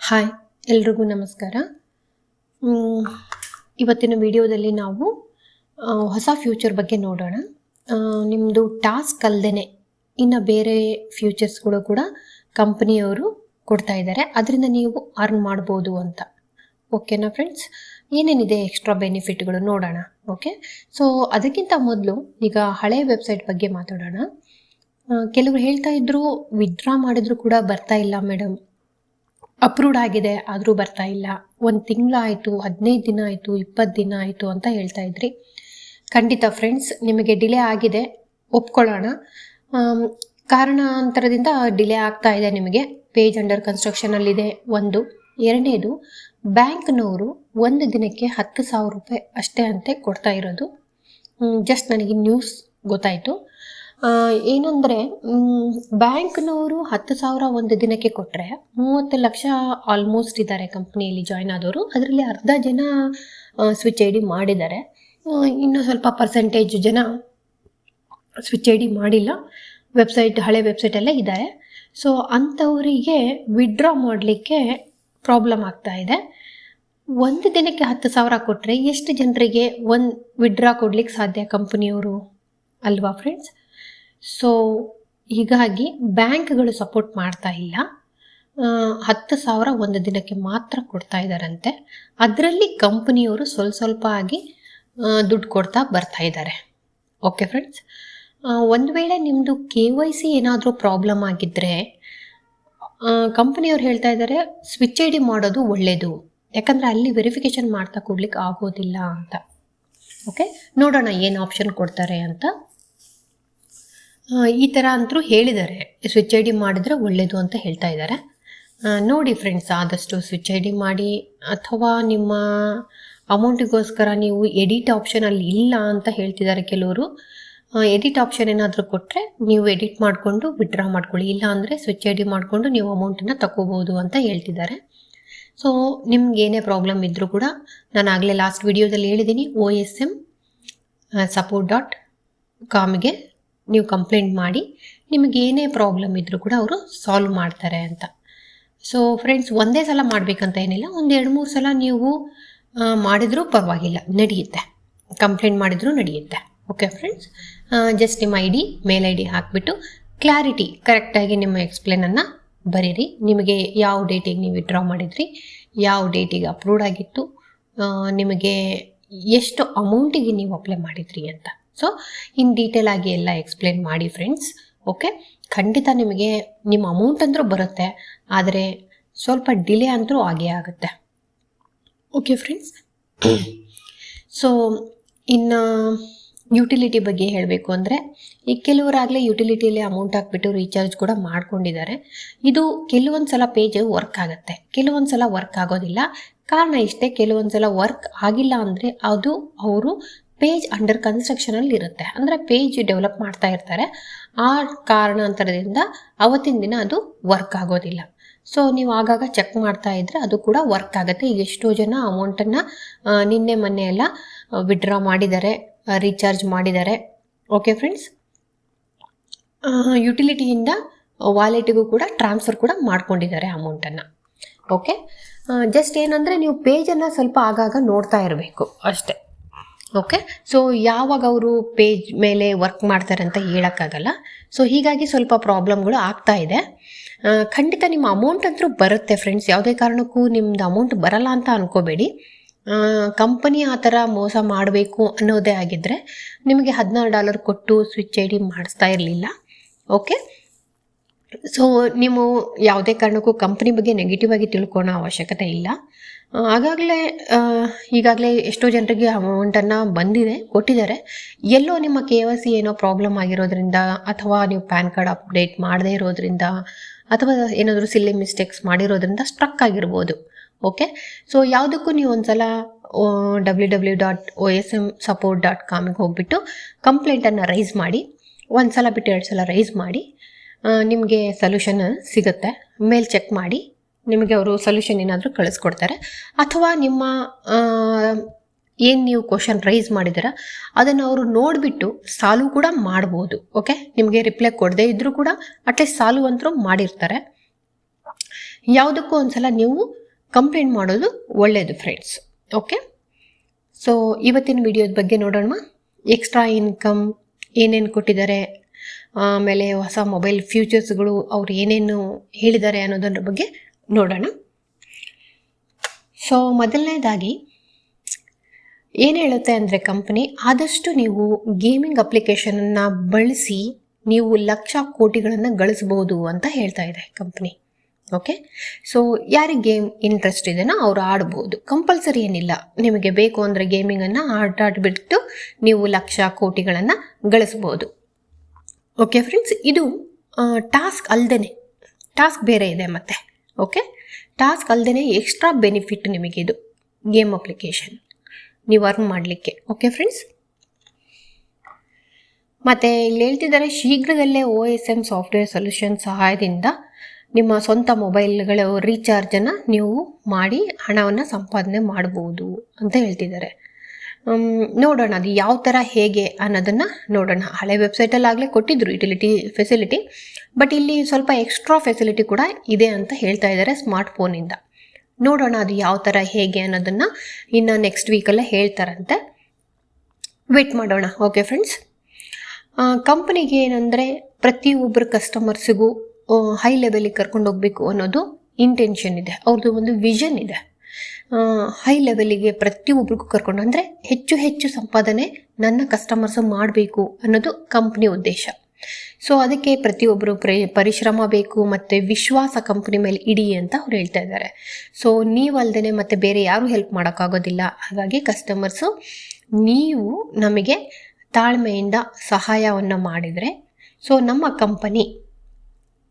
Hi, ಎಲ್ರಿಗೂ ನಮಸ್ಕಾರ. ಇವತ್ತಿನ ವಿಡಿಯೋದಲ್ಲಿ ನಾವು ಹೊಸ ಫ್ಯೂಚರ್ ಬಗ್ಗೆ ನೋಡೋಣ. ನಿಮ್ಮದು ಟಾಸ್ಕ್ ಅಲ್ಲದೆ ಇನ್ನು ಬೇರೆ ಫ್ಯೂಚರ್ಸ್ಗಳು ಕೂಡ ಕಂಪ್ನಿಯವರು ಕೊಡ್ತಾ ಇದ್ದಾರೆ ಅದರಿಂದ ನೀವು ಅರ್ನ್ ಮಾಡ್ಬೋದು ಅಂತ. ಓಕೆನಾ ಫ್ರೆಂಡ್ಸ್ ಏನೇನಿದೆ ಎಕ್ಸ್ಟ್ರಾ ಬೆನಿಫಿಟ್ಗಳು ನೋಡೋಣ ಓಕೆ ಸೊ ಅದಕ್ಕಿಂತ ಮೊದಲು ಈಗ ಹಳೆ ವೆಬ್ಸೈಟ್ ಬಗ್ಗೆ ಮಾತಾಡೋಣ. ಕೆಲವರು ಹೇಳ್ತಾ ಇದ್ರು ವಿತ್ಡ್ರಾ ಮಾಡಿದ್ರು ಕೂಡ ಬರ್ತಾ ಇಲ್ಲ ಮೇಡಮ್ ಅಪ್ರೂವ್ಡ್ ಆಗಿದೆ, ಆದರೂ ಬರ್ತಾ ಇಲ್ಲ. ಒಂದು ತಿಂಗಳಾಯಿತು, ಹದಿನೈದು ದಿನ ಆಯಿತು ಇಪ್ಪತ್ತು ದಿನ ಆಯಿತು ಅಂತ ಹೇಳ್ತಾ ಇದ್ರಿ. ಖಂಡಿತ ಫ್ರೆಂಡ್ಸ್ ನಿಮಗೆ ಡಿಲೇ ಆಗಿದೆ, ಒಪ್ಕೊಳ್ಳೋಣ. ಕಾರಣಾಂತರದಿಂದ ಡಿಲೇ ಆಗ್ತಾ ಇದೆ ನಿಮಗೆ. ಪೇಜ್ ಅಂಡರ್ ಕನ್ಸ್ಟ್ರಕ್ಷನಲ್ಲಿದೆ ಒಂದು. ಎರಡನೇದು, ಬ್ಯಾಂಕ್ನವರು ಒಂದು ದಿನಕ್ಕೆ ಹತ್ತು ಸಾವಿರ ರೂಪಾಯಿ ಅಷ್ಟೇ ಅಂತೆ ಕೊಡ್ತಾ ಇರೋದು. ಜಸ್ಟ್ ನನಗೆ ನ್ಯೂಸ್ ಗೊತ್ತಾಯಿತು. ಏನಂದರೆ ಬ್ಯಾಂಕ್ನವರು ಹತ್ತು ಸಾವಿರ ಒಂದು ದಿನಕ್ಕೆ ಕೊಟ್ಟರೆ ಮೂವತ್ತು ಲಕ್ಷ ಆಲ್ಮೋಸ್ಟ್ ಇದ್ದಾರೆ ಕಂಪ್ನಿಯಲ್ಲಿ ಜಾಯ್ನ್ ಆದವರು. ಅದರಲ್ಲಿ ಅರ್ಧ ಜನ ಸ್ವಿಚ್ ಐ ಡಿ ಮಾಡಿದ್ದಾರೆ. ಇನ್ನೂ ಸ್ವಲ್ಪ ಪರ್ಸೆಂಟೇಜ್ ಜನ ಸ್ವಿಚ್ ಐ ಡಿ ಮಾಡಿಲ್ಲ. ವೆಬ್ಸೈಟ್ ಹಳೆ ವೆಬ್ಸೈಟಲ್ಲೇ ಇದ್ದಾರೆ. ಸೊ ಅಂಥವರಿಗೆ ವಿಡ್ರಾ ಮಾಡಲಿಕ್ಕೆ ಪ್ರಾಬ್ಲಮ್ ಆಗ್ತಾ ಇದೆ. ಒಂದು ದಿನಕ್ಕೆ ಹತ್ತು ಸಾವಿರ ಕೊಟ್ಟರೆ ಎಷ್ಟು ಜನರಿಗೆ ಒಂದು ವಿಡ್ರಾ ಕೊಡ್ಲಿಕ್ಕೆ ಸಾಧ್ಯ ಕಂಪನಿಯವರು ಅಲ್ವಾ ಫ್ರೆಂಡ್ಸ್ ಸೊ ಹೀಗಾಗಿ ಬ್ಯಾಂಕ್ಗಳು ಸಪೋರ್ಟ್ ಮಾಡ್ತಾ ಇಲ್ಲ. ಹತ್ತು ಸಾವಿರ ಒಂದು ದಿನಕ್ಕೆ ಮಾತ್ರ ಕೊಡ್ತಾ ಇದ್ದಾರಂತೆ ಅದರಲ್ಲಿ ಕಂಪನಿಯವರು ಸ್ವಲ್ಪ ಸ್ವಲ್ಪ ಆಗಿ ದುಡ್ಡು ಕೊಡ್ತಾ ಬರ್ತಾ ಇದ್ದಾರೆ ಓಕೆ ಫ್ರೆಂಡ್ಸ್ ಒಂದು ವೇಳೆ ನಿಮ್ಮದು ಕೆ ವೈ ಸಿ ಏನಾದರೂ ಪ್ರಾಬ್ಲಮ್ ಆಗಿದ್ದರೆ ಕಂಪನಿಯವ್ರು ಹೇಳ್ತಾ ಇದ್ದಾರೆ ಸ್ವಿಚ್ ಐ ಡಿ ಮಾಡೋದು ಒಳ್ಳೆಯದು ಯಾಕಂದರೆ ಅಲ್ಲಿ ವೆರಿಫಿಕೇಷನ್ ಮಾಡ್ತಾ ಕೊಡ್ಲಿಕ್ಕೆ ಆಗೋದಿಲ್ಲ ಅಂತ. ಓಕೆ ನೋಡೋಣ ಏನು ಆಪ್ಷನ್ ಕೊಡ್ತಾರೆ ಅಂತ. ಈ ಥರ ಅಂತರೂ ಹೇಳಿದ್ದಾರೆ. ಸ್ವಿಚ್ ಐ ಡಿ ಮಾಡಿದ್ರೆ ಒಳ್ಳೆಯದು ಅಂತ ಹೇಳ್ತಾ ಇದ್ದಾರೆ. ನೋಡಿ ಫ್ರೆಂಡ್ಸ್ ಆದಷ್ಟು ಸ್ವಿಚ್ ಐ ಡಿ ಮಾಡಿ, ಅಥವಾ ನಿಮ್ಮ ಅಮೌಂಟಿಗೋಸ್ಕರ ನೀವು ಎಡಿಟ್ ಆಪ್ಷನ್ ಅಲ್ಲಿ ಇಲ್ಲ ಅಂತ ಹೇಳ್ತಿದ್ದಾರೆ ಕೆಲವರು ಎಡಿಟ್ ಆಪ್ಷನ್ ಏನಾದರೂ ಕೊಟ್ಟರೆ ನೀವು ಎಡಿಟ್ ಮಾಡಿಕೊಂಡು ವಿಡ್ರಾ ಮಾಡ್ಕೊಳ್ಳಿ. ಇಲ್ಲ ಅಂದರೆ ಸ್ವಿಚ್ ಐ ಡಿ ಮಾಡಿಕೊಂಡು ನೀವು ಅಮೌಂಟನ್ನು ತಗೋಬೋದು ಅಂತ ಹೇಳ್ತಿದ್ದಾರೆ. ಸೊ ನಿಮ್ಗೆ ಏನೇ ಪ್ರಾಬ್ಲಮ್ ಇದ್ದರೂ ಕೂಡ ನಾನು ಆಗಲೇ ಲಾಸ್ಟ್ ವಿಡಿಯೋದಲ್ಲಿ ಹೇಳಿದ್ದೀನಿ O S M support dot ಕಾಮ್ಗೆ ನೀವು ಕಂಪ್ಲೇಂಟ್ ಮಾಡಿ, ನಿಮಗೆ ಏನೇ ಪ್ರಾಬ್ಲಮ್ ಇದ್ದರೂ ಕೂಡ ಅವರು ಸಾಲ್ವ್ ಮಾಡ್ತಾರೆ ಅಂತ. ಸೊ ಫ್ರೆಂಡ್ಸ್ ಒಂದೇ ಸಲ ಮಾಡಬೇಕಂತ ಏನಿಲ್ಲ. ಒಂದು ಎರಡು ಮೂರು ಸಲ ನೀವು ಮಾಡಿದರೂ ಪರವಾಗಿಲ್ಲ. ನಡೆಯುತ್ತೆ. ಕಂಪ್ಲೇಂಟ್ ಮಾಡಿದರೂ ನಡೆಯುತ್ತೆ. ಓಕೆ ಫ್ರೆಂಡ್ಸ್ ಜಸ್ಟ್ ನಿಮ್ಮ I D mail I D ಹಾಕಿಬಿಟ್ಟು ಕ್ಲಾರಿಟಿ ಕರೆಕ್ಟಾಗಿ ನಿಮ್ಮ ಎಕ್ಸ್ಪ್ಲೇನನ್ನು ಬರೀರಿ. ನಿಮಗೆ ಯಾವ ಡೇಟಿಗೆ ನೀವು ವಿಡ್ರಾ ಮಾಡಿದ್ರಿ, ಯಾವ ಡೇಟಿಗೆ ಅಪ್ರೂವ್ಡ್ ಆಗಿತ್ತು ನಿಮಗೆ ಎಷ್ಟು ಅಮೌಂಟಿಗೆ ನೀವು ಅಪ್ಲೈ ಮಾಡಿದ್ರಿ ಅಂತ. ಸೊ ಇನ್ ಡೀಟೇಲ್ ಆಗಿ ಎಲ್ಲ ಎಕ್ಸ್ಪ್ಲೇನ್ ಮಾಡಿ ಫ್ರೆಂಡ್ಸ್ ಓಕೆ ಖಂಡಿತ ನಿಮಗೆ ನಿಮ್ಮ ಅಮೌಂಟ್ ಅಂದರೂ ಬರುತ್ತೆ. ಆದರೆ ಸ್ವಲ್ಪ ಡಿಲೇ ಅಂತೂ ಆಗೇ ಆಗುತ್ತೆ. ಓಕೆ ಫ್ರೆಂಡ್ಸ್ ಸೊ ಇನ್ನು ಯುಟಿಲಿಟಿ ಬಗ್ಗೆ ಹೇಳಬೇಕು ಅಂದರೆ ಈ ಕೆಲವರಾಗಲೇ ಯುಟಿಲಿಟಿಯಲ್ಲಿ ಅಮೌಂಟ್ ಹಾಕ್ಬಿಟ್ಟು ರೀಚಾರ್ಜ್ ಕೂಡ ಮಾಡ್ಕೊಂಡಿದ್ದಾರೆ. ಇದು ಕೆಲವೊಂದು ಸಲ ಪೇಜ್ ವರ್ಕ್ ಆಗುತ್ತೆ. ಕೆಲವೊಂದು ಸಲ ವರ್ಕ್ ಆಗೋದಿಲ್ಲ. ಕಾರಣ ಇಷ್ಟೇ ಕೆಲವೊಂದು ಸಲ ವರ್ಕ್ ಆಗಿಲ್ಲ ಅಂದರೆ ಅದು ಅವರು ಪೇಜ್ ಅಂಡರ್ ಕನ್ಸ್ಟ್ರಕ್ಷನಲ್ಲಿ ಇರುತ್ತೆ. ಅಂದರೆ ಪೇಜ್ ಡೆವಲಪ್ ಮಾಡ್ತಾ ಇರ್ತಾರೆ. ಆ ಕಾರಣಾಂತರದಿಂದ ಅವತ್ತಿನ ದಿನ ಅದು ವರ್ಕ್ ಆಗೋದಿಲ್ಲ. ಸೊ ನೀವು ಆಗಾಗ ಚೆಕ್ ಮಾಡ್ತಾ ಇದ್ರೆ ಅದು ಕೂಡ ವರ್ಕ್ ಆಗುತ್ತೆ. ಎಷ್ಟೋ ಜನ ಅಮೌಂಟನ್ನು ನಿನ್ನೆ ಮೊನ್ನೆ ಎಲ್ಲ ವಿಡ್ರಾ ಮಾಡಿದ್ದಾರೆ ರೀಚಾರ್ಜ್ ಮಾಡಿದ್ದಾರೆ. ಓಕೆ ಫ್ರೆಂಡ್ಸ್ ಯುಟಿಲಿಟಿಯಿಂದ ವಾಲೆಟಿಗೂ ಕೂಡ ಟ್ರಾನ್ಸ್ಫರ್ ಕೂಡ ಮಾಡ್ಕೊಂಡಿದ್ದಾರೆ ಅಮೌಂಟನ್ನು ಓಕೆ ಜಸ್ಟ್ ಏನಂದರೆ ನೀವು ಪೇಜನ್ನು ಸ್ವಲ್ಪ ಆಗಾಗ ನೋಡ್ತಾ ಇರಬೇಕು. ಅಷ್ಟೇ. ಓಕೆ ಸೊ ಯಾವಾಗ ಅವರು ಪೇಜ್ ಮೇಲೆ ವರ್ಕ್ ಮಾಡ್ತಾರೆ ಅಂತ ಹೇಳೋಕ್ಕಾಗಲ್ಲ. ಸೊ ಹೀಗಾಗಿ ಸ್ವಲ್ಪ ಪ್ರಾಬ್ಲಮ್ಗಳು ಆಗ್ತಾ ಇದೆ. ಖಂಡಿತ ನಿಮ್ಮ ಅಮೌಂಟ್ ಅಂತೂ ಬರುತ್ತೆ ಫ್ರೆಂಡ್ಸ್ ಯಾವುದೇ ಕಾರಣಕ್ಕೂ ನಿಮ್ಮದು ಅಮೌಂಟ್ ಬರಲ್ಲ ಅಂತ ಅನ್ಕೋಬೇಡಿ. ಕಂಪನಿ ಆ ಥರ ಮೋಸ ಮಾಡಬೇಕು ಅನ್ನೋದೇ ಆಗಿದ್ದರೆ ನಿಮಗೆ ಹದಿನಾರು ಡಾಲರ್ ಕೊಟ್ಟು ಸ್ವಿಚ್ ಐ ಡಿ ಮಾಡಿಸ್ತಾ ಇರಲಿಲ್ಲ. ಓಕೆ ಸೊ ನೀವು ಯಾವುದೇ ಕಾರಣಕ್ಕೂ ಕಂಪ್ನಿ ಬಗ್ಗೆ ನೆಗೆಟಿವ್ ಆಗಿ ತಿಳ್ಕೊಳೋ ಅವಶ್ಯಕತೆ ಇಲ್ಲ. ಆಗಾಗಲೇ ಈಗಾಗಲೇ ಎಷ್ಟೋ ಜನರಿಗೆ ಅಮೌಂಟನ್ನು ಬಂದಿದೆ, ಕೊಟ್ಟಿದ್ದಾರೆ. ಎಲ್ಲೋ ನಿಮ್ಮ ಕೆ ವೈ ಸಿ ಏನೋ ಪ್ರಾಬ್ಲಮ್ ಆಗಿರೋದ್ರಿಂದ ಅಥವಾ ನೀವು ಪ್ಯಾನ್ ಕಾರ್ಡ್ ಅಪ್ಡೇಟ್ ಮಾಡದೇ ಇರೋದ್ರಿಂದ ಅಥವಾ ಏನಾದರೂ ಸಿಲ್ಲಿ ಮಿಸ್ಟೇಕ್ಸ್ ಮಾಡಿರೋದ್ರಿಂದ ಸ್ಟ್ರಕ್ ಆಗಿರ್ಬೋದು ಓಕೆ ಸೊ ಯಾವುದಕ್ಕೂ ನೀವು ಒಂದ್ಸಲ W W dot O S M support dot ಕಾಮಿಗೆ ಹೋಗ್ಬಿಟ್ಟು ಕಂಪ್ಲೇಂಟನ್ನು ರೈಸ್ ಮಾಡಿ ಒಂದು ಸಲ ಬಿಟ್ಟು ಎರಡು ಸಲ ರೈಸ್ ಮಾಡಿ ನಿಮಗೆ ಸೊಲ್ಯೂಷನ್ ಸಿಗುತ್ತೆ. ಮೇಲೆ ಚೆಕ್ ಮಾಡಿ ನಿಮಗೆ ಅವರು ಸೊಲ್ಯೂಷನ್ ಏನಾದರೂ ಕಳಿಸ್ಕೊಡ್ತಾರೆ. ಅಥವಾ ನಿಮ್ಮ ಏನು ನೀವು ಕ್ವಶನ್ ರೈಸ್ ಮಾಡಿದ್ದೀರ, ಅದನ್ನು ಅವರು ನೋಡಿಬಿಟ್ಟು ಸಾಲು ಕೂಡ ಮಾಡ್ಬೋದು ಓಕೆ ನಿಮಗೆ ರಿಪ್ಲೈ ಕೊಡದೇ ಇದ್ದರೂ ಕೂಡ ಅಟ್ಲೀಸ್ಟ್ ಸಾಲು ಅಂತರೂ ಮಾಡಿರ್ತಾರೆ. ಯಾವುದಕ್ಕೂ ಒಂದ್ಸಲ ನೀವು ಕಂಪ್ಲೇಂಟ್ ಮಾಡೋದು ಒಳ್ಳೆಯದು ಫ್ರೆಂಡ್ಸ್ ಓಕೆ ಸೊ ಇವತ್ತಿನ ವಿಡಿಯೋದ ಬಗ್ಗೆ ನೋಡೋಣ ಎಕ್ಸ್ಟ್ರಾ ಇನ್ಕಮ್ ಏನೇನು ಕೊಟ್ಟಿದ್ದಾರೆ, ಆಮೇಲೆ ಹೊಸ ಮೊಬೈಲ್ ಫ್ಯೂಚರ್ಸ್ಗಳು ಅವ್ರು ಏನೇನು ಹೇಳಿದ್ದಾರೆ ಅನ್ನೋದರ ಬಗ್ಗೆ ನೋಡೋಣ. ಸೊ ಮೊದಲನೇದಾಗಿ, ಏನು ಹೇಳುತ್ತೆ ಅಂದರೆ ಕಂಪ್ನಿ ಆದಷ್ಟು ನೀವು ಗೇಮಿಂಗ್ ಅಪ್ಲಿಕೇಶನನ್ನು ಬಳಸಿ ನೀವು ಲಕ್ಷ ಕೋಟಿಗಳನ್ನು ಗಳಿಸ್ಬೋದು ಅಂತ ಹೇಳ್ತಾ ಇದೆ ಕಂಪ್ನಿ ಓಕೆ ಸೊ ಯಾರಿಗೆ ಗೇಮ್ ಇಂಟ್ರೆಸ್ಟ್ ಇದೆಯೋ ಅವ್ರು ಆಡ್ಬೋದು. ಕಂಪಲ್ಸರಿ ಏನಿಲ್ಲ. ನಿಮಗೆ ಬೇಕು ಅಂದರೆ ಗೇಮಿಂಗನ್ನು ಆಟ ಆಡ್ಬಿಟ್ಟು ನೀವು ಲಕ್ಷ ಕೋಟಿಗಳನ್ನು ಗಳಿಸ್ಬೋದು ಓಕೆ ಫ್ರೆಂಡ್ಸ್ ಇದು ಟಾಸ್ಕ್ ಅಲ್ಲದೇ ಟಾಸ್ಕ್ ಬೇರೆ ಇದೆ ಮತ್ತೆ. ಓಕೆ ಟಾಸ್ಕ್ ಅಲ್ಲದೆ ಎಕ್ಸ್ಟ್ರಾ ಬೆನಿಫಿಟ್ ನಿಮಗಿದು. ಗೇಮ್ ಅಪ್ಲಿಕೇಶನ್ ನೀವು ಅರ್ನ್ ಮಾಡಲಿಕ್ಕೆ. ಓಕೆ ಫ್ರೆಂಡ್ಸ್ ಮತ್ತು ಇಲ್ಲಿ ಹೇಳ್ತಿದ್ದಾರೆ, ಶೀಘ್ರದಲ್ಲೇ O S M software solution ಸಹಾಯದಿಂದ ನಿಮ್ಮ ಸ್ವಂತ ಮೊಬೈಲ್ಗಳ ರೀಚಾರ್ಜನ್ನು ನೀವು ಮಾಡಿ ಹಣವನ್ನು ಸಂಪಾದನೆ ಮಾಡ್ಬೋದು ಅಂತ ಹೇಳ್ತಿದ್ದಾರೆ. ನೋಡೋಣ ಅದು ಯಾವ ಥರ ಹೇಗೆ ಅನ್ನೋದನ್ನು ನೋಡೋಣ. ಹಳೆ ವೆಬ್ಸೈಟಲ್ಲಾಗಲೇ ಕೊಟ್ಟಿದ್ದರು ಯುಟಿಲಿಟಿ ಫೆಸಿಲಿಟಿ ಬಟ್ ಇಲ್ಲಿ ಸ್ವಲ್ಪ ಎಕ್ಸ್ಟ್ರಾ ಫೆಸಿಲಿಟಿ ಕೂಡ ಇದೆ ಅಂತ ಹೇಳ್ತಾ ಇದ್ದಾರೆ ಸ್ಮಾರ್ಟ್ ಫೋನಿಂದ ನೋಡೋಣ ಅದು ಯಾವ ಥರ ಹೇಗೆ ಅನ್ನೋದನ್ನು ಇನ್ನು ನೆಕ್ಸ್ಟ್ ವೀಕಲ್ಲೇ ಹೇಳ್ತಾರಂತೆ. ವೆಯ್ಟ್ ಮಾಡೋಣ ಓಕೆ ಫ್ರೆಂಡ್ಸ್ ಕಂಪನಿಗೆ ಏನಂದರೆ ಪ್ರತಿಯೊಬ್ಬರು ಕಸ್ಟಮರ್ಸಿಗೂ ಹೈ ಲೆವೆಲಿಗೆ ಕರ್ಕೊಂಡು ಹೋಗಬೇಕು ಅನ್ನೋದು ಇಂಟೆನ್ಷನ್ ಇದೆ. ಅವ್ರದ್ದು ಒಂದು ವಿಷನ್ ಇದೆ. ಹೈ ಲೆವೆಲಿಗೆ ಪ್ರತಿಯೊಬ್ಬರಿಗೂ ಕರ್ಕೊಂಡು ಅಂದರೆ ಹೆಚ್ಚು ಹೆಚ್ಚು ಸಂಪಾದನೆ ನನ್ನ ಕಸ್ಟಮರ್ಸು ಮಾಡಬೇಕು ಅನ್ನೋದು ಕಂಪ್ನಿ ಉದ್ದೇಶ. ಸೊ ಅದಕ್ಕೆ ಪ್ರತಿಯೊಬ್ಬರು ಪ್ರ, ಪರಿಶ್ರಮ ಬೇಕು ಮತ್ತು ವಿಶ್ವಾಸ ಕಂಪ್ನಿ ಮೇಲೆ ಇಡಿ ಅಂತ ಅವ್ರು ಹೇಳ್ತಾ ಇದ್ದಾರೆ. ಸೊ ನೀವಲ್ದೇ ಮತ್ತು ಬೇರೆ ಯಾರೂ ಹೆಲ್ಪ್ ಮಾಡೋಕ್ಕಾಗೋದಿಲ್ಲ. ಹಾಗಾಗಿ ಕಸ್ಟಮರ್ಸು ನೀವು ನಮಗೆ ತಾಳ್ಮೆಯಿಂದ ಸಹಾಯವನ್ನು ಮಾಡಿದರೆ ಸೊ ನಮ್ಮ ಕಂಪನಿ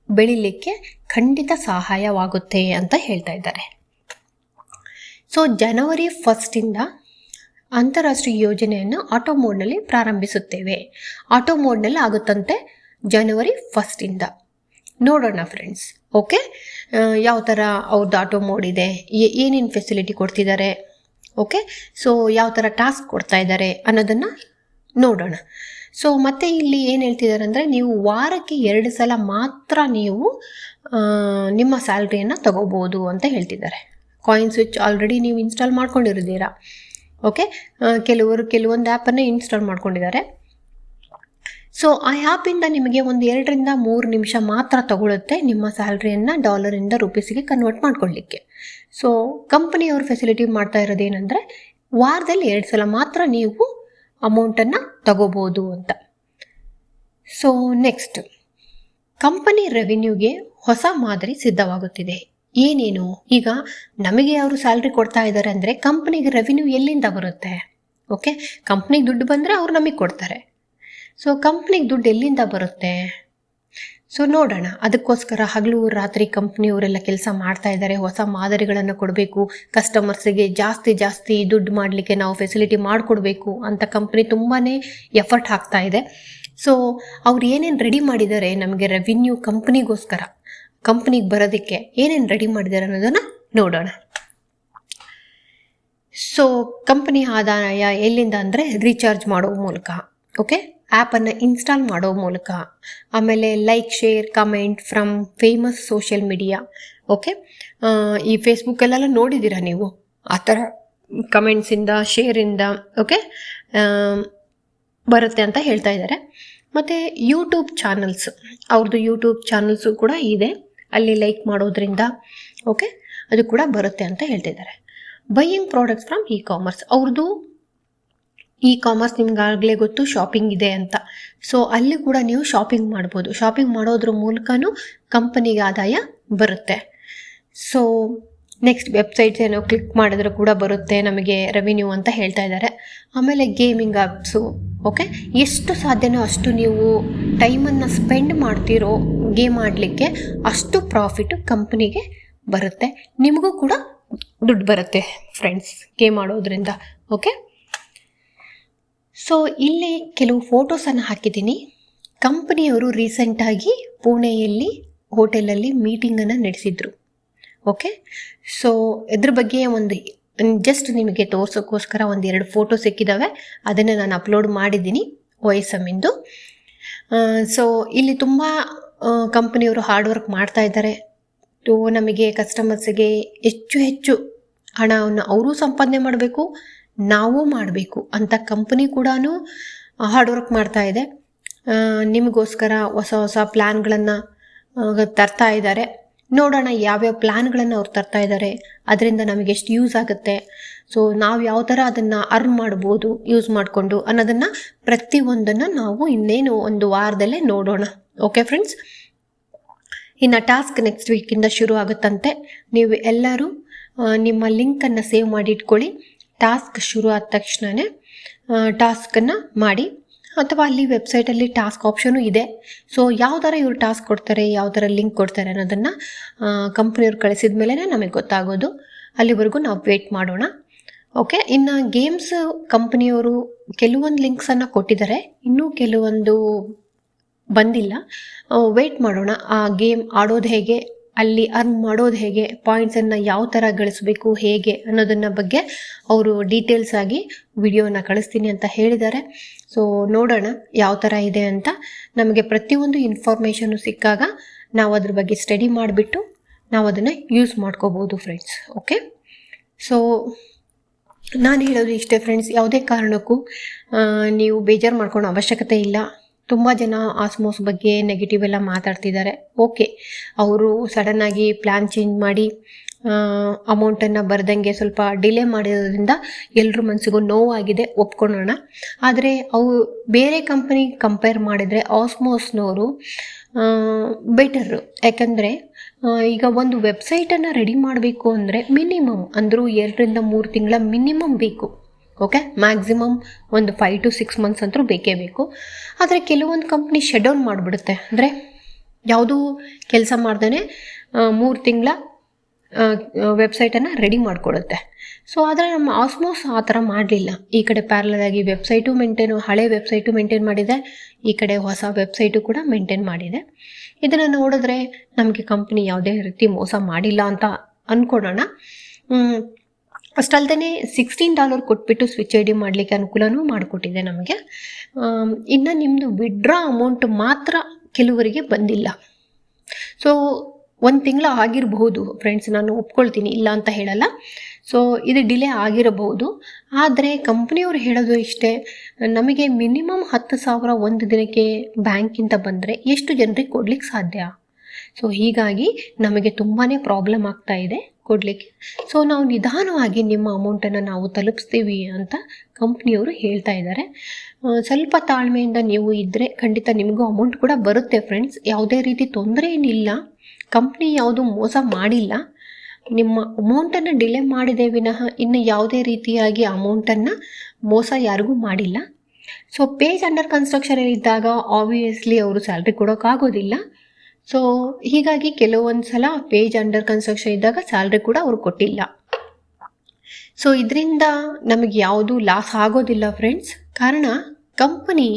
ಬೆಳಿಲಿಕ್ಕೆ ಖಂಡಿತ ಸಹಾಯವಾಗುತ್ತೆ ಅಂತ ಹೇಳ್ತಾ ಇದ್ದಾರೆ. ಸೊ ಜನವರಿ ಫಸ್ಟಿಂದ ಅಂತಾರಾಷ್ಟ್ರೀಯ ಯೋಜನೆಯನ್ನು ಆಟೋ ಮೋಡ್ನಲ್ಲಿ ಪ್ರಾರಂಭಿಸುತ್ತೇವೆ. ಆಟೋ ಮೋಡ್ನಲ್ಲಿ ಆಗುತ್ತಂತೆ ಜನವರಿ ಫಸ್ಟಿಂದ ನೋಡೋಣ ಫ್ರೆಂಡ್ಸ್ ಓಕೆ ಯಾವ ಥರ ಅವ್ರದ್ದು ಆಟೋ ಮೋಡ್ ಇದೆ ಏನೇನು ಫೆಸಿಲಿಟಿ ಕೊಡ್ತಿದ್ದಾರೆ ಓಕೆ ಸೊ ಯಾವ ಥರ ಟಾಸ್ಕ್ ಕೊಡ್ತಾ ಇದ್ದಾರೆ ಅನ್ನೋದನ್ನು ನೋಡೋಣ. ಸೊ ಮತ್ತೆ ಇಲ್ಲಿ ಏನು ಹೇಳ್ತಿದ್ದಾರೆ ಅಂದರೆ, ನೀವು ವಾರಕ್ಕೆ ಎರಡು ಸಲ ಮಾತ್ರ ನೀವು ನಿಮ್ಮ ಸ್ಯಾಲ್ರಿಯನ್ನು ತಗೋಬೋದು ಅಂತ ಹೇಳ್ತಿದ್ದಾರೆ ಕಾಯಿನ್ ಸ್ವಿಚ್ ಆಲ್ರೆಡಿ ನೀವು ಇನ್ಸ್ಟಾಲ್ ಮಾಡ್ಕೊಂಡಿರಿದ್ದೀರಾ ಓಕೆ ಕೆಲವರು ಕೆಲವೊಂದು ಆ್ಯಪನ್ನು ಇನ್ಸ್ಟಾಲ್ ಮಾಡ್ಕೊಂಡಿದ್ದಾರೆ. ಸೊ ಆ ಆ್ಯಪಿಂದ ನಿಮಗೆ ಒಂದು ಎರಡರಿಂದ ಮೂರು ನಿಮಿಷ ಮಾತ್ರ ತಗೊಳುತ್ತೆ ನಿಮ್ಮ ಸ್ಯಾಲ್ರಿಯನ್ನು ಡಾಲರಿಂದ ರುಪೀಸಿಗೆ ಕನ್ವರ್ಟ್ ಮಾಡ್ಕೊಳ್ಳಿಕ್ಕೆ ಸೊ ಕಂಪನಿಯವರು ಫೆಸಿಲಿಟಿ ಮಾಡ್ತಾ ಇರೋದೇನೆಂದರೆ ವಾರದಲ್ಲಿ ಎರಡು ಸಲ ಮಾತ್ರ ನೀವು ಅಮೌಂಟನ್ನು ತಗೋಬೋದು ಅಂತ. ಸೊ ನೆಕ್ಸ್ಟ್ ಕಂಪನಿ ರೆವಿನ್ಯೂಗೆ ಹೊಸ ಮಾದರಿ ಸಿದ್ಧವಾಗುತ್ತಿದೆ. ಏನೇನು? ಈಗ ನಮಗೆ ಅವರು ಸ್ಯಾಲ್ರಿ ಕೊಡ್ತಾ ಇದ್ದಾರೆ ಅಂದರೆ ಕಂಪ್ನಿಗೆ ರೆವಿನ್ಯೂ ಎಲ್ಲಿಂದ ಬರುತ್ತೆ? ಓಕೆ ಕಂಪ್ನಿಗೆ ದುಡ್ಡು ಬಂದರೆ ಅವ್ರು ನಮಗೆ ಕೊಡ್ತಾರೆ. ಸೊ ಕಂಪ್ನಿಗೆ ದುಡ್ಡು ಎಲ್ಲಿಂದ ಬರುತ್ತೆ? ಸೊ ನೋಡೋಣ. ಅದಕ್ಕೋಸ್ಕರ ಹಗಲು ರಾತ್ರಿ ಕಂಪ್ನಿಯವರೆಲ್ಲ ಕೆಲಸ ಮಾಡ್ತಾ ಇದ್ದಾರೆ. ಹೊಸ ಮಾದರಿಗಳನ್ನು ಕೊಡಬೇಕು. ಕಸ್ಟಮರ್ಸಿಗೆ ಜಾಸ್ತಿ ಜಾಸ್ತಿ ದುಡ್ಡು ಮಾಡಲಿಕ್ಕೆ ನಾವು ಫೆಸಿಲಿಟಿ ಮಾಡಿಕೊಡ್ಬೇಕು ಅಂತ ಕಂಪ್ನಿ ತುಂಬಾ ಎಫರ್ಟ್ ಹಾಕ್ತಾ ಇದೆ. ಸೊ ಅವ್ರು ಏನೇನು ರೆಡಿ ಮಾಡಿದ್ದಾರೆ ನಮಗೆ ರೆವಿನ್ಯೂ ಕಂಪ್ನಿಗೋಸ್ಕರ ಕಂಪ್ನಿಗೆ ಬರೋದಕ್ಕೆ ಏನೇನು ರೆಡಿ ಮಾಡಿದ್ದಾರೆ ಅನ್ನೋದನ್ನು ನೋಡೋಣ. ಸೊ ಕಂಪನಿ ಆದಾಯ ಎಲ್ಲಿಂದ ಅಂದರೆ ರೀಚಾರ್ಜ್ ಮಾಡೋ ಮೂಲಕ ಓಕೆ ಆ್ಯಪನ್ನು ಇನ್ಸ್ಟಾಲ್ ಮಾಡೋ ಮೂಲಕ, ಆಮೇಲೆ like share comment from famous social media okay ಈ ಫೇಸ್ಬುಕ್ಕಲ್ಲೆಲ್ಲ ನೋಡಿದ್ದೀರಾ ನೀವು? ಆ ಥರ ಕಮೆಂಟ್ಸಿಂದ ಶೇರಿಂದ ಓಕೆ ಬರುತ್ತೆ ಅಂತ ಹೇಳ್ತಾ ಇದ್ದಾರೆ. ಮತ್ತು ಯೂಟ್ಯೂಬ್ ಚಾನಲ್ಸ್ ಅವ್ರದ್ದು ಯೂಟ್ಯೂಬ್ ಚಾನಲ್ಸು ಕೂಡ ಇದೆ. ಅಲ್ಲಿ ಲೈಕ್ ಮಾಡೋದ್ರಿಂದ ಓಕೆ ಅದು ಕೂಡ ಬರುತ್ತೆ ಅಂತ ಹೇಳ್ತಿದ್ದಾರೆ. Buying products from e commerce ಅವ್ರದ್ದು ಇ ಕಾಮರ್ಸ್ ನಿಮ್ಗಾಗಲೇ ಗೊತ್ತು ಶಾಪಿಂಗ್ ಇದೆ ಅಂತ. ಸೊ ಅಲ್ಲಿ ಕೂಡ ನೀವು ಶಾಪಿಂಗ್ ಮಾಡ್ಬೋದು. ಶಾಪಿಂಗ್ ಮಾಡೋದ್ರ ಮೂಲಕನೂ ಕಂಪನಿಗೆ ಆದಾಯ ಬರುತ್ತೆ. ಸೊ ನೆಕ್ಸ್ಟ್ ವೆಬ್ಸೈಟ್ಸ್ ಏನೋ ಕ್ಲಿಕ್ ಮಾಡಿದ್ರೆ ಕೂಡ ಬರುತ್ತೆ ನಮಗೆ ರೆವಿನ್ಯೂ ಅಂತ ಹೇಳ್ತಾ ಇದ್ದಾರೆ. ಆಮೇಲೆ ಗೇಮಿಂಗ್ ಆ್ಯಪ್ಸು ಓಕೆ ಎಷ್ಟು ಸಾಧ್ಯನೋ ಅಷ್ಟು ನೀವು ಟೈಮನ್ನು ಸ್ಪೆಂಡ್ ಮಾಡ್ತಿರೋ ಗೇಮ್ ಆಡಲಿಕ್ಕೆ ಅಷ್ಟು ಪ್ರಾಫಿಟ್ ಕಂಪ್ನಿಗೆ ಬರುತ್ತೆ. ನಿಮಗೂ ಕೂಡ ದುಡ್ಡು ಬರುತ್ತೆ ಫ್ರೆಂಡ್ಸ್ ಗೇಮ್ ಆಡೋದ್ರಿಂದ, ಓಕೆ? ಸೊ, ಇಲ್ಲಿ ಕೆಲವು ಫೋಟೋಸನ್ನು ಹಾಕಿದ್ದೀನಿ. ಕಂಪ್ನಿಯವರು ರೀಸೆಂಟಾಗಿ ಪುಣೆಯಲ್ಲಿ ಹೋಟೆಲಲ್ಲಿ ಮೀಟಿಂಗನ್ನು ನಡೆಸಿದ್ರು, ಓಕೆ? ಸೊ ಇದ್ರ ಬಗ್ಗೆ ಒಂದು, ಜಸ್ಟ್ ನಿಮಗೆ ತೋರ್ಸೋಕ್ಕೋಸ್ಕರ ಒಂದು ಎರಡು ಫೋಟೋ ಸಿಕ್ಕಿದ್ದಾವೆ ಅದನ್ನು ನಾನು ಅಪ್ಲೋಡ್ ಮಾಡಿದ್ದೀನಿ ವಯಸ್ಸಮ್ಮಿಂದು ಸೊ ಇಲ್ಲಿ ತುಂಬ ಕಂಪ್ನಿಯವರು ಹಾರ್ಡ್ ವರ್ಕ್ ಮಾಡ್ತಾ ಇದ್ದಾರೆ. ಟು ನಮಗೆ ಕಸ್ಟಮರ್ಸಿಗೆ ಹೆಚ್ಚು ಹೆಚ್ಚು ಹಣವನ್ನು ಅವರು ಸಂಪಾದನೆ ಮಾಡಬೇಕು, ನಾವು ಮಾಡಬೇಕು ಅಂತ ಕಂಪ್ನಿ ಕೂಡ ಹಾರ್ಡ್ ವರ್ಕ್ ಮಾಡ್ತಾ ಇದೆ. ನಿಮಗೋಸ್ಕರ ಹೊಸ ಹೊಸ ಪ್ಲ್ಯಾನ್ಗಳನ್ನು ತರ್ತಾ ಇದ್ದಾರೆ. ನೋಡೋಣ ಯಾವ್ಯಾವ ಪ್ಲ್ಯಾನ್ಗಳನ್ನು ಅವ್ರು ತರ್ತಾ ಇದ್ದಾರೆ. ಅದರಿಂದ ನಮಗೆ ಎಷ್ಟು ಯೂಸ್ ಆಗುತ್ತೆ. ಸೊ ನಾವು ಯಾವ ಥರ ಅದನ್ನು ಅರ್ನ್ ಮಾಡ್ಬೋದು ಯೂಸ್ ಮಾಡಿಕೊಂಡು ಅನ್ನೋದನ್ನು ಪ್ರತಿಯೊಂದನ್ನು ನಾವು ಇನ್ನೇನು ಒಂದು ವಾರದಲ್ಲೇ ನೋಡೋಣ. ಓಕೆ ಫ್ರೆಂಡ್ಸ್ ಇನ್ನು ಟಾಸ್ಕ್ ನೆಕ್ಸ್ಟ್ ವೀಕಿಂದ ಶುರು ಆಗುತ್ತಂತೆ. ನೀವು ಎಲ್ಲರೂ ನಿಮ್ಮ ಲಿಂಕನ್ನು ಸೇವ್ ಮಾಡಿ ಇಟ್ಕೊಳ್ಳಿ. ಟಾಸ್ಕ್ ಶುರು ಆದ ತಕ್ಷಣವೇ ಟಾಸ್ಕನ್ನು ಮಾಡಿ. ಅಥವಾ ಅಲ್ಲಿ ವೆಬ್ಸೈಟಲ್ಲಿ ಟಾಸ್ಕ್ ಆಪ್ಷನು ಇದೆ. ಸೊ ಯಾವ ಥರ ಇವರು ಟಾಸ್ಕ್ ಕೊಡ್ತಾರೆ, ಯಾವ ಥರ ಲಿಂಕ್ ಕೊಡ್ತಾರೆ ಅನ್ನೋದನ್ನು ಕಂಪ್ನಿಯವ್ರು ಕಳಿಸಿದ ಮೇಲೆ ನಮಗೆ ಗೊತ್ತಾಗೋದು. ಅಲ್ಲಿವರೆಗೂ ನಾವು ವೇಟ್ ಮಾಡೋಣ. ಓಕೆ ಇನ್ನು ಗೇಮ್ಸ್ ಕಂಪನಿಯವರು ಕೆಲವೊಂದು ಲಿಂಕ್ಸನ್ನು ಕೊಟ್ಟಿದ್ದಾರೆ ಇನ್ನೂ ಕೆಲವೊಂದು ಬಂದಿಲ್ಲ. ವೆಯ್ಟ್ ಮಾಡೋಣ. ಆ ಗೇಮ್ ಆಡೋದು ಹೇಗೆ, ಅಲ್ಲಿ ಅರ್ನ್ ಮಾಡೋದು ಹೇಗೆ ಪಾಯಿಂಟ್ಸನ್ನು ಯಾವ ಥರ ಗಳಿಸಬೇಕು, ಹೇಗೆ ಅನ್ನೋದನ್ನ ಬಗ್ಗೆ ಅವರು ಡೀಟೇಲ್ಸ್ ಆಗಿ ವಿಡಿಯೋನ ಕಳಿಸ್ತೀನಿ ಅಂತ ಹೇಳಿದ್ದಾರೆ. ಸೊ ನೋಡೋಣ ಯಾವ ಥರ ಇದೆ ಅಂತ. ನಮಗೆ ಪ್ರತಿಯೊಂದು ಇನ್ಫಾರ್ಮೇಷನು ಸಿಕ್ಕಾಗ ನಾವು ಅದ್ರ ಬಗ್ಗೆ ಸ್ಟಡಿ ಮಾಡಿಬಿಟ್ಟು ನಾವು ಅದನ್ನು ಯೂಸ್ ಮಾಡ್ಕೋಬೋದು ಫ್ರೆಂಡ್ಸ್ ಓಕೆ ಸೊ ನಾನು ಹೇಳೋದು ಇಷ್ಟೇ ಫ್ರೆಂಡ್ಸ್ ಯಾವುದೇ ಕಾರಣಕ್ಕೂ ನೀವು ಬೇಜಾರು ಮಾಡ್ಕೊಳ್ಳೋ ಅವಶ್ಯಕತೆ ಇಲ್ಲ. ತುಂಬ ಜನ ಆಸ್ಮೋಸ್ ಬಗ್ಗೆ ನೆಗೆಟಿವ್ ಎಲ್ಲ ಮಾತಾಡ್ತಿದ್ದಾರೆ. ಓಕೆ ಅವರು ಸಡನ್ನಾಗಿ ಪ್ಲ್ಯಾನ್ ಚೇಂಜ್ ಮಾಡಿ ಅಮೌಂಟನ್ನು ಬರ್ದಂಗೆ ಸ್ವಲ್ಪ ಡಿಲೇ ಮಾಡಿರೋದ್ರಿಂದ ಎಲ್ಲರ ಮನಸ್ಸಿಗೂ ನೋವಾಗಿದೆ ಒಪ್ಕೊಳ್ಳೋಣ ಆದರೆ ಅವು ಬೇರೆ ಕಂಪನಿ ಕಂಪೇರ್ ಮಾಡಿದರೆ ಆಸ್ಮೋಸ್ನವರು ಬೆಟರು ಯಾಕಂದರೆ ಈಗ ಒಂದು ವೆಬ್ಸೈಟನ್ನು ರೆಡಿ ಮಾಡಬೇಕು ಅಂದರೆ ಮಿನಿಮಮ್ ಅಂದರೂ ಎರಡರಿಂದ ಮೂರು ತಿಂಗಳ ಮಿನಿಮಮ್ ಬೇಕು. ಓಕೆ ಮ್ಯಾಕ್ಸಿಮಮ್ ಒಂದು ಫೈವ್ ಟು ಸಿಕ್ಸ್ ಮಂತ್ಸ್ ಅಂತೂ ಬೇಕೇ ಬೇಕು. ಆದರೆ ಕೆಲವೊಂದು ಕಂಪ್ನಿ ಶೆಡೌನ್ ಮಾಡಿಬಿಡುತ್ತೆ. ಅಂದರೆ ಯಾವುದೂ ಕೆಲಸ ಮಾಡ್ದೇ ಮೂರು ತಿಂಗಳ ವೆಬ್ಸೈಟನ್ನು ರೆಡಿ ಮಾಡಿಕೊಡುತ್ತೆ. ಸೊ ಆದರೆ ನಮ್ಮ ಆಸ್ಮೋಸ್ ಆ ಥರ ಮಾಡಲಿಲ್ಲ. ಈ ಕಡೆ ಪ್ಯಾರಲಾಗಿ ವೆಬ್ಸೈಟು ಮೇಂಟೈನು ಹಳೆ ವೆಬ್ಸೈಟು ಮೇಂಟೈನ್ ಮಾಡಿದೆ. ಈ ಕಡೆ ಹೊಸ ವೆಬ್ಸೈಟು ಕೂಡ ಮೇಂಟೈನ್ ಮಾಡಿದೆ. ಇದನ್ನು ನೋಡಿದ್ರೆ ನಮಗೆ ಕಂಪ್ನಿ ಯಾವುದೇ ರೀತಿ ಮೋಸ ಮಾಡಿಲ್ಲ ಅಂತ ಅಂದ್ಕೊಳ್ಳೋಣ ಮ್, ಅಷ್ಟಲ್ದೇ ಸಿಕ್ಸ್ಟೀನ್ ಡಾಲರ್ ಕೊಟ್ಬಿಟ್ಟು ಸ್ವಿಚ್ ಐ ಡಿ ಮಾಡಲಿಕ್ಕೆ ಅನುಕೂಲನೂ ಮಾಡಿಕೊಟ್ಟಿದೆ ನಮಗೆ. ಇನ್ನು ನಿಮ್ಮದು ವಿಡ್ರಾ ಅಮೌಂಟ್ ಮಾತ್ರ ಕೆಲವರಿಗೆ ಬಂದಿಲ್ಲ. ಸೊ ಒಂದು ತಿಂಗಳು ಆಗಿರಬಹುದು ಫ್ರೆಂಡ್ಸ್ ನಾನು ಒಪ್ಕೊಳ್ತೀನಿ, ಇಲ್ಲ ಅಂತ ಹೇಳಲ್ಲ. ಸೊ ಇದು ಡಿಲೇ ಆಗಿರಬಹುದು. ಆದರೆ ಕಂಪ್ನಿಯವರು ಹೇಳೋದು ಇಷ್ಟೇ, ನಮಗೆ ಮಿನಿಮಮ್ ಹತ್ತು ಸಾವಿರ ಒಂದು ದಿನಕ್ಕೆ ಬ್ಯಾಂಕಿಂದ ಬಂದರೆ ಎಷ್ಟು ಜನರಿಗೆ ಕೊಡ್ಲಿಕ್ಕೆ ಸಾಧ್ಯ? ಸೊ ಹೀಗಾಗಿ ನಮಗೆ ತುಂಬಾ ಪ್ರಾಬ್ಲಮ್ ಆಗ್ತಾ ಇದೆ ಕೊಡಲಿಕ್ಕೆ. ಸೊ ನಾವು ನಿಧಾನವಾಗಿ ನಿಮ್ಮ ಅಮೌಂಟನ್ನು ನಾವು ತಲುಪಿಸ್ತೀವಿ ಅಂತ ಕಂಪ್ನಿಯವರು ಹೇಳ್ತಾ ಇದ್ದಾರೆ ಸ್ವಲ್ಪ ತಾಳ್ಮೆಯಿಂದ ನೀವು ಇದ್ದರೆ ಖಂಡಿತ ನಿಮಗೂ ಅಮೌಂಟ್ ಕೂಡ ಬರುತ್ತೆ ಫ್ರೆಂಡ್ಸ್ ಯಾವುದೇ ರೀತಿ ತೊಂದರೆ ಏನಿಲ್ಲ. ಕಂಪ್ನಿ ಯಾವುದು ಮೋಸ ಮಾಡಿಲ್ಲ. ನಿಮ್ಮ ಅಮೌಂಟನ್ನು ಡಿಲೇ ಮಾಡಿದೆ ವಿನಃ ಇನ್ನು ಯಾವುದೇ ರೀತಿಯಾಗಿ ಅಮೌಂಟನ್ನು ಮೋಸ ಯಾರಿಗೂ ಮಾಡಿಲ್ಲ. ಸೊ ಪೇಜ್ ಅಂಡರ್ ಕನ್ಸ್ಟ್ರಕ್ಷನ್ ಇದ್ದಾಗ ಆಬ್ವಿಯಸ್ಲಿ ಅವರು ಸ್ಯಾಲ್ರಿ ಕೊಡೋಕ್ಕಾಗೋದಿಲ್ಲ. ಸೊ ಹೀಗಾಗಿ ಕೆಲವೊಂದು ಸಲ ಪೇಜ್ ಅಂಡರ್ ಕನ್ಸ್ಟ್ರಕ್ಷನ್ ಇದ್ದಾಗ ಸ್ಯಾಲ್ರಿ ಕೂಡ ಅವರು ಕೊಟ್ಟಿಲ್ಲ. ಸೊ ಇದರಿಂದ ನಮಗೆ ಯಾವುದೂ ಲಾಸ್ ಆಗೋದಿಲ್ಲ ಫ್ರೆಂಡ್ಸ್ ಕಾರಣ ಕಂಪನಿ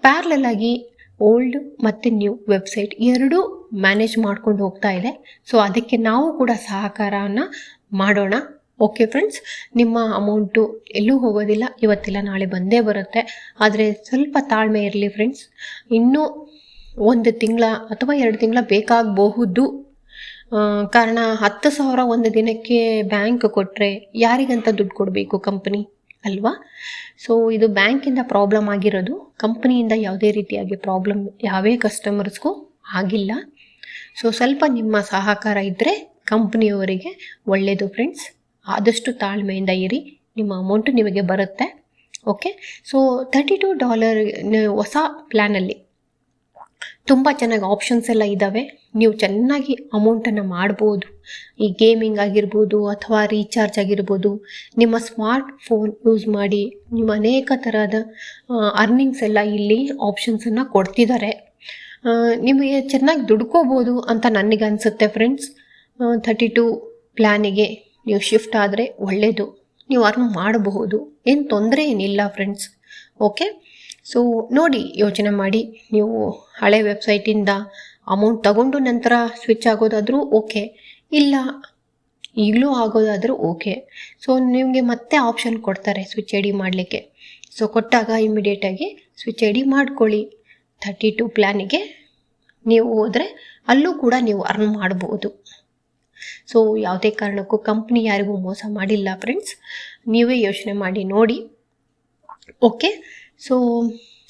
ಪ್ಯಾರ್ಲಲ್ ಆಗಿ ಓಲ್ಡ್ ಮತ್ತು ನ್ಯೂ ವೆಬ್ಸೈಟ್ ಎರಡೂ ಮ್ಯಾನೇಜ್ ಮಾಡ್ಕೊಂಡು ಹೋಗ್ತಾ ಇದೆ. ಸೊ ಅದಕ್ಕೆ ನಾವು ಕೂಡ ಸಹಕಾರವನ್ನು ಮಾಡೋಣ. ಓಕೆ ಫ್ರೆಂಡ್ಸ್ ನಿಮ್ಮ ಅಮೌಂಟು ಎಲ್ಲೂ ಹೋಗೋದಿಲ್ಲ. ಇವತ್ತಿಲ್ಲ, ನಾಳೆ ಬಂದೇ ಬರುತ್ತೆ. ಆದರೆ ಸ್ವಲ್ಪ ತಾಳ್ಮೆ ಇರಲಿ ಫ್ರೆಂಡ್ಸ್ ಇನ್ನೂ ಒಂದು ತಿಂಗಳ ಅಥವಾ ಎರಡು ತಿಂಗಳ ಬೇಕಾಗಬಹುದು. ಕಾರಣ ಹತ್ತು ಸಾವಿರ ಒಂದು ದಿನಕ್ಕೆ ಬ್ಯಾಂಕ್ ಕೊಟ್ಟರೆ ಯಾರಿಗಂತ ದುಡ್ಡು ಕೊಡಬೇಕು ಕಂಪ್ನಿ ಅಲ್ವಾ? ಸೊ ಇದು ಬ್ಯಾಂಕಿಂದ ಪ್ರಾಬ್ಲಮ್ ಆಗಿರೋದು. ಕಂಪ್ನಿಯಿಂದ ಯಾವುದೇ ರೀತಿಯಾಗಿ ಪ್ರಾಬ್ಲಮ್ ಯಾವೇ ಕಸ್ಟಮರ್ಸ್ಗೂ ಆಗಿಲ್ಲ. ಸೊ ಸ್ವಲ್ಪ ನಿಮ್ಮ ಸಹಕಾರ ಇದ್ದರೆ ಕಂಪ್ನಿಯವರಿಗೆ ಒಳ್ಳೆಯದು ಫ್ರೆಂಡ್ಸ್ ಆದಷ್ಟು ತಾಳ್ಮೆಯಿಂದ ಇರಿ. ನಿಮ್ಮ ಅಮೌಂಟು ನಿಮಗೆ ಬರುತ್ತೆ. Okay so thirty two dollar ಹೊಸ ಪ್ಲ್ಯಾನಲ್ಲಿ ತುಂಬ ಚೆನ್ನಾಗಿ ಆಪ್ಷನ್ಸ್ ಎಲ್ಲ ಇದ್ದಾವೆ ನೀವು ಚೆನ್ನಾಗಿ ಅಮೌಂಟನ್ನು ಮಾಡ್ಬೋದು. ಈ ಗೇಮಿಂಗ್ ಆಗಿರ್ಬೋದು ಅಥವಾ ರೀಚಾರ್ಜ್ ಆಗಿರ್ಬೋದು. ನಿಮ್ಮ ಸ್ಮಾರ್ಟ್ ಫೋನ್ ಯೂಸ್ ಮಾಡಿ ನಿಮ್ಮ ಅನೇಕ ಥರದ ಅರ್ನಿಂಗ್ಸ್ ಎಲ್ಲ ಇಲ್ಲಿ ಆಪ್ಷನ್ಸನ್ನು ಕೊಡ್ತಿದ್ದಾರೆ. ನಿಮಗೆ ಚೆನ್ನಾಗಿ ದುಡ್ಕೋಬೋದು ಅಂತ ನನಗೆ ಅನಿಸುತ್ತೆ ಫ್ರೆಂಡ್ಸ್ ಥರ್ಟಿ ಟು ಪ್ಲ್ಯಾನಿಗೆ ನೀವು ಶಿಫ್ಟ್ ಆದರೆ ಒಳ್ಳೆಯದು ನೀವು ಅರ್ನ್ ಮಾಡಬಹುದು. ಏನು ತೊಂದರೆ ಏನಿಲ್ಲ ಫ್ರೆಂಡ್ಸ್ ಓಕೆ ಸೊ ನೋಡಿ, ಯೋಚನೆ ಮಾಡಿ. ನೀವು ಹಳೆ ವೆಬ್ಸೈಟಿಂದ ಅಮೌಂಟ್ ತಗೊಂಡು ನಂತರ ಸ್ವಿಚ್ ಆಗೋದಾದರೂ ಓಕೆ ಇಲ್ಲ, ಈಗಲೂ ಆಗೋದಾದರೂ ಓಕೆ ಸೊ ನಿಮಗೆ ಮತ್ತೆ ಆಪ್ಷನ್ ಕೊಡ್ತಾರೆ ಸ್ವಿಚ್ ಐ ಡಿ ಮಾಡಲಿಕ್ಕೆ. ಸೊ ಕೊಟ್ಟಾಗ ಇಮಿಡಿಯೇಟಾಗಿ ಸ್ವಿಚ್ ಐ ಮಾಡ್ಕೊಳ್ಳಿ. ಥರ್ಟಿ ಟು ಪ್ಲ್ಯಾನಿಗೆ ನೀವು ಹೋದರೆ ಅಲ್ಲೂ ಕೂಡ ನೀವು ಅರ್ನ್ ಮಾಡ್ಬೋದು. ಸೊ ಯಾವುದೇ ಕಾರಣಕ್ಕೂ ಕಂಪ್ನಿ ಯಾರಿಗೂ ಮೋಸ ಮಾಡಿಲ್ಲ ಫ್ರೆಂಡ್ಸ್ ನೀವೇ ಯೋಚನೆ ಮಾಡಿ, ನೋಡಿ. ಓಕೆ ಸೊ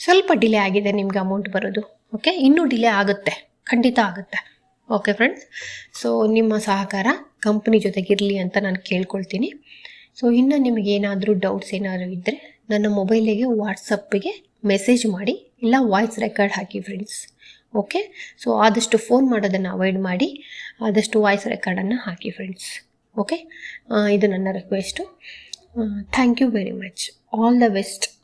ಸ್ವಲ್ಪ ಡಿಲೇ ಆಗಿದೆ ನಿಮ್ಗೆ ಅಮೌಂಟ್ ಬರೋದು. ಓಕೆ ಇನ್ನೂ ಡಿಲೇ ಆಗುತ್ತೆ. ಖಂಡಿತ ಆಗುತ್ತೆ. ಓಕೆ ಫ್ರೆಂಡ್ಸ್ ಸೊ ನಿಮ್ಮ ಸಹಕಾರ ಕಂಪ್ನಿ ಜೊತೆಗಿರಲಿ ಅಂತ ನಾನು ಕೇಳ್ಕೊಳ್ತೀನಿ. ಸೊ ಇನ್ನು ನಿಮಗೇನಾದರೂ ಡೌಟ್ಸ್ ಏನಾದರೂ ಇದ್ದರೆ ನನ್ನ ಮೊಬೈಲಿಗೆ ವಾಟ್ಸಪ್ಪಿಗೆ ಮೆಸೇಜ್ ಮಾಡಿ. ಇಲ್ಲ ವಾಯ್ಸ್ ರೆಕಾರ್ಡ್ ಹಾಕಿ ಫ್ರೆಂಡ್ಸ್ ಓಕೆ ಸೊ ಆದಷ್ಟು ಫೋನ್ ಮಾಡೋದನ್ನು ಅವಾಯ್ಡ್ ಮಾಡಿ, ಆದಷ್ಟು ವಾಯ್ಸ್ ರೆಕಾರ್ಡನ್ನು ಹಾಕಿ ಫ್ರೆಂಡ್ಸ್ ಓಕೆ ಇದು ನನ್ನ request thank you very much all the best